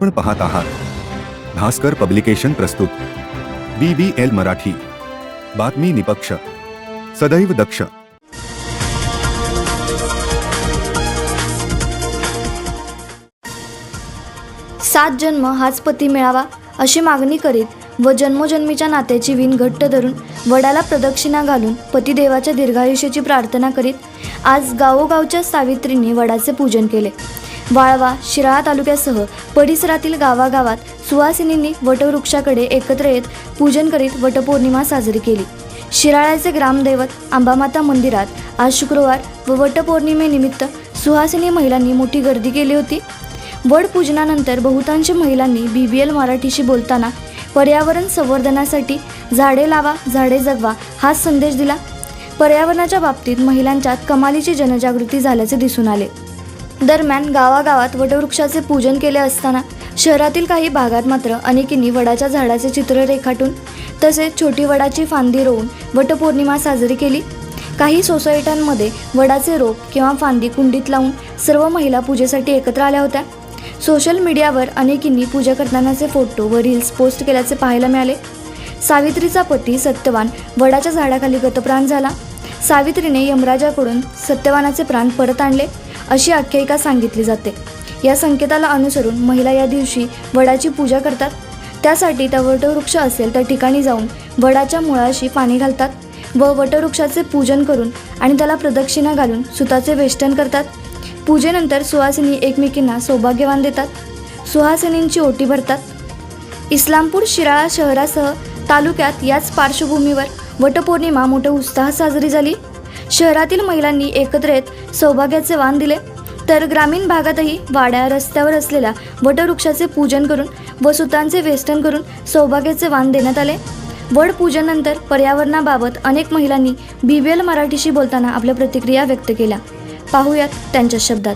आपण पाहत आहात. भास्कर पब्लिकेशन प्रस्तुत. B B L Marathi. बातमी निपक्ष. सदैव दक्ष. सात जन्म हाच पती मिळावा अशी मागणी करीत व जन्मोजन्मीच्या नात्याची विण घट्ट धरून वडाला प्रदक्षिणा घालून पतिदेवाच्या दीर्घायुष्याची प्रार्थना करीत आज गावोगावच्या सावित्रींनी वडाचे पूजन केले. वाळवा शिराळा तालुक्यासह परिसरातील गावागावात सुवासिनींनी वटवृक्षाकडे एकत्र येत पूजन करीत वटपौर्णिमा साजरी केली. शिराळ्याचे ग्रामदैवत आंबामाता मंदिरात आज शुक्रवार व वटपौर्णिमेनिमित्त सुहासिनी महिलांनी मोठी गर्दी केली होती. वड पूजनानंतर बहुतांश महिलांनी बी बी एल मराठीशी बोलताना पर्यावरण संवर्धनासाठी झाडे लावा झाडे जगवा हा संदेश दिला. पर्यावरणाच्या बाबतीत महिलांच्यात कमालीची जनजागृती झाल्याचे दिसून आले. दरम्यान गावागावात वटवृक्षाचे पूजन केले असताना शहरातील काही भागात मात्र अनेकींनी वडाच्या झाडाचे चित्र रेखाटून तसेच छोटी वडाची फांदी रोवून वटपौर्णिमा साजरी केली. काही सोसायट्यांमध्ये वडाचे रोप किंवा फांदी कुंडीत लावून सर्व महिला पूजेसाठी एकत्र आल्या होत्या. सोशल मीडियावर अनेकींनी पूजा करतानाचे फोटो व रील्स पोस्ट केल्याचे पाहायला मिळाले. सावित्रीचा पती सत्यवान वडाच्या झाडाखाली गतप्राण झाला. सावित्रीने यमराजाकडून सत्यवानाचे प्राण परत आणले. अशी आख्यायिका सांगितली जाते. या संकेताला अनुसरून महिला या दिवशी वडाची पूजा करतात. त्यासाठी त्या वटवृक्ष असेल त्या ठिकाणी जाऊन वडाच्या मुळाशी पाणी घालतात व वटवृक्षाचे पूजन करून आणि त्याला प्रदक्षिणा घालून सुताचे वेष्टन करतात. पूजेनंतर सुहासिनी एकमेकींना सौभाग्यवान देतात. सुहासिनींची ओटी भरतात. इस्लामपूर शिराळा शहरासह तालुक्यात याच पार्श्वभूमीवर वटपौर्णिमा मोठ्या उत्साहात साजरी झाली. शहरातील महिलांनी एकत्र येत सौभाग्याचे वाण दिले. तर ग्रामीण भागातही वाड्या रस्त्यावर असलेल्या वटवृक्षाचे पूजन करून व सुतांचे वेष्टन करून सौभाग्याचे वाण देण्यात आले. वड पूजनंतर पर्यावरणाबाबत अनेक महिलांनी बी बी एल मराठीशी बोलताना आपल्या प्रतिक्रिया व्यक्त केल्या. पाहूयात त्यांच्या शब्दात.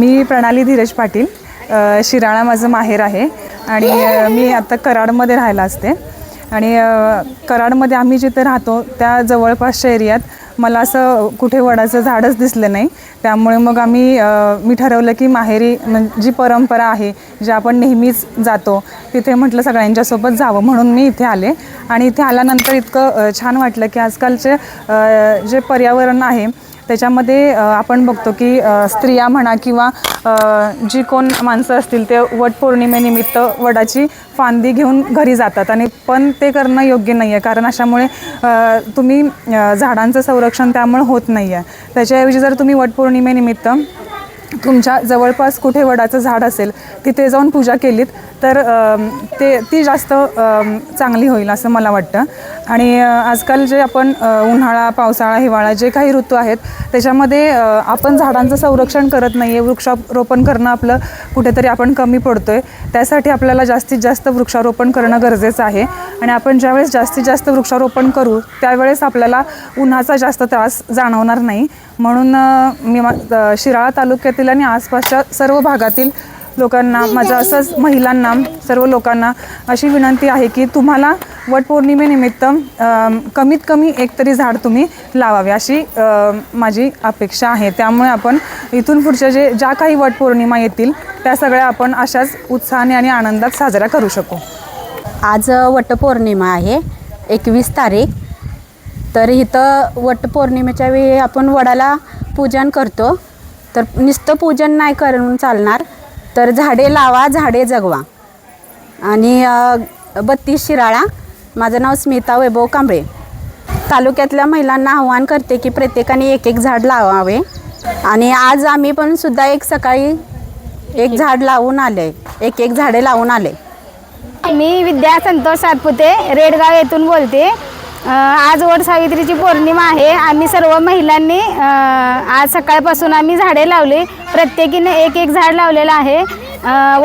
मी प्रणाली धीरज पाटील शिराळा माझं माहेर आहे आणि मी आता कराडमध्ये राहायला असते. आणि कराडमध्ये आम्ही जिथे राहतो त्या जवळपासच्या एरियात मला असं कुठे वडाचं झाडच दिसलं नाही. त्यामुळे मग आम्ही मी ठरवलं की माहेरी म्हणजे जी परंपरा आहे जी आपण नेहमीच जातो तिथे म्हटलं सगळ्यांच्यासोबत जावं म्हणून मी इथे आले. आणि इथे आल्यानंतर इतकं छान वाटलं की आजकालचे जे पर्यावरण आहे त्याच्यामध्ये आपण बघतो की स्त्रिया म्हणा किंवा जी कोण माणसं असतील ते वटपौर्णिमेनिमित्त वडाची फांदी घेऊन घरी जातात. आणि पण ते करणं योग्य नाही आहे कारण अशामुळे तुम्ही झाडांचं संरक्षण त्यामुळे होत नाही आहे त्याच्याऐवजी जर तुम्ही वटपौर्णिमेनिमित्त तुमच्या जवळपास कुठे वडाचं झाड असेल तिथे जाऊन पूजा केलीत तर ते ती जास्त चांगली होईल असं मला वाटतं. आणि आजकाल जे आपण उन्हाळा पावसाळा हिवाळा जे काही ऋतू आहेत त्याच्यामध्ये आपण झाडांचं संरक्षण करत नाही आहे वृक्षारोपण करणं आपलं कुठेतरी आपण कमी पडतो आहे त्यासाठी आपल्याला जास्तीत जास्त वृक्षारोपण करणं गरजेचं आहे. आणि आपण ज्यावेळेस जास्तीत जास्त वृक्षारोपण करू त्यावेळेस आपल्याला उन्हाचा जास्त त्रास जाणवणार नाही. म्हणून मी शिराळा तालुक्यातील आणि आसपासच्या सर्व भागातील लोकांना माझं असंच महिलांना सर्व लोकांना अशी विनंती आहे की तुम्हाला वटपौर्णिमेनिमित्त कमीत कमी एक तरी झाड तुम्ही लावावे अशी माझी अपेक्षा आहे. त्यामुळे आपण इथून पुढच्या जे ज्या काही वटपौर्णिमा येतील त्या सगळ्या आपण अशाच उत्साहाने आणि आनंदात साजऱ्या करू शकू. आज वटपौर्णिमा आहे एकवीस तारीख. तर इथं वटपौर्णिमेच्या वेळी आपण वडाला पूजन करतो. तर नुसतं पूजन नाही करून चालणार तर झाडे लावा झाडे जगवा. आणि बत्तीस शिराळा. माझं नाव स्मिता वैभव कांबळे. तालुक्यातल्या महिलांना आव्हान करते की प्रत्येकाने एक एक झाड लावावे. आणि आज आम्ही पण सुद्धा एक सकाळी एक झाड लावून आले एक एक झाडे लावून आले मी विद्या संतोष सातपुते रेडगाव येथून बोलते. आज वड सावित्रीची पौर्णिमा आहे. आम्ही सर्व महिलांनी आज सकाळपासून आम्ही झाडे लावली. प्रत्येकीने एक एक झाड लावलेलं आहे.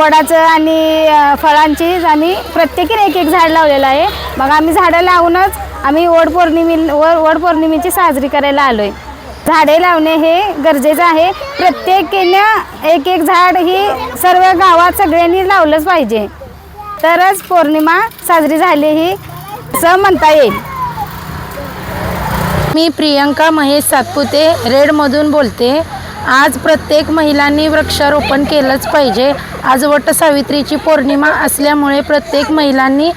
वडाचं आणि फळांची आम्ही प्रत्येकीने एक एक झाड लावलेलं आहे. मग आम्ही झाडं लावूनच आम्ही वड पौर्णिमे व- वड पौर्णिमेची साजरी करायला आलो आहे झाडे लावणे हे गरजेचं आहे. प्रत्येकीनं एक एक झाड ही सर्व गावात सगळ्यांनी लावलंच पाहिजे. तरच पौर्णिमा साजरी झाली ही असं म्हणता येईल. मी प्रियंका महेश सातपुते रेडमधून बोलते. आज प्रत्येक महिलांनी वृक्षारोपण केलंच पाहिजे. आज वट सावित्रीची पौर्णिमा असल्यामुळे प्रत्येक महिलांनी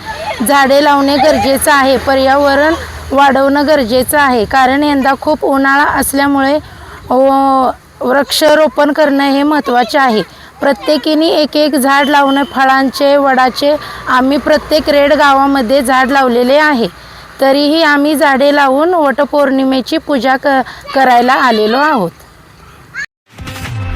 झाडे लावणे गरजेचं आहे. पर्यावरण वाढवणं गरजेचं आहे. कारण यंदा खूप उन्हाळा असल्यामुळे व- वृक्षारोपण करणं हे महत्त्वाचे आहे. प्रत्येकीने एक एक झाड लावणं फळांचे वडाचे आम्ही प्रत्येक रेड गावामध्ये झाड लावलेले आहे. तरीही आम्ही झाडे लावून वटपौर्णिमेची पूजा क करायला आलेलो आहोत.